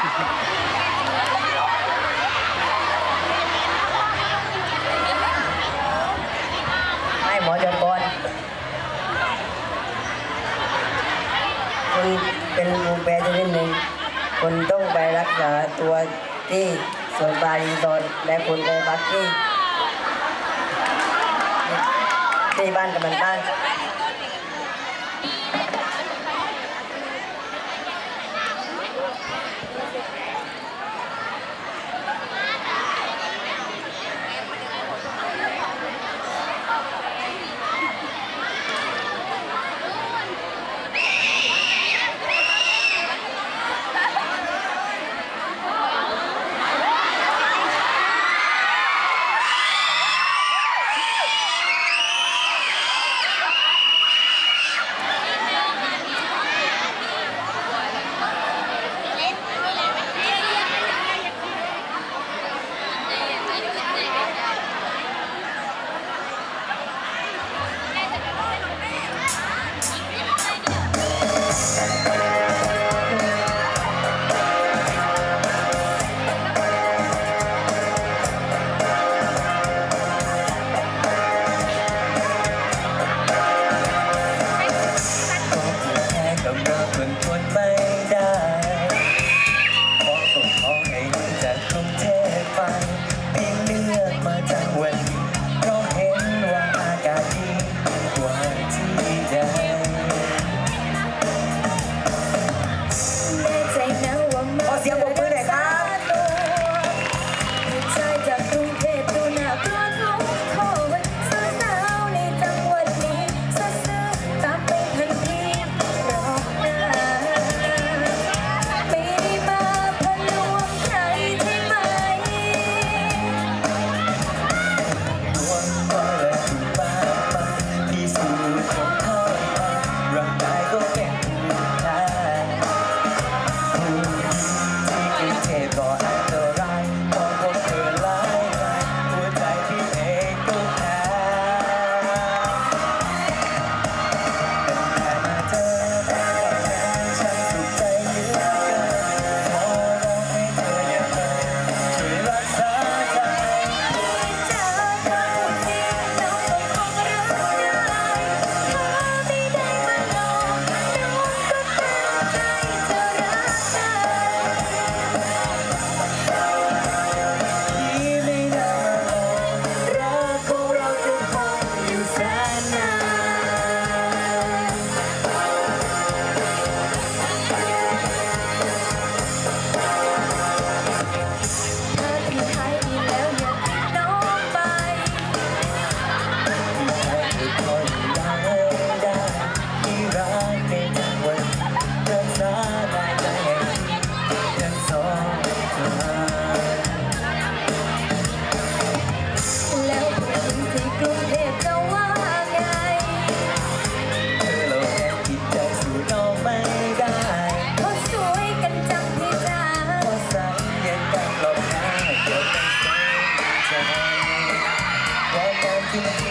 ให้หมอเดี๋กอนคุณเป็นรูปแบบชนิดหนึ่งคุณต้องไปรักษาตัวที่สวนบาลีสดและคุณไปพักที่ที่บ้านกับมันบ้าน Thank you.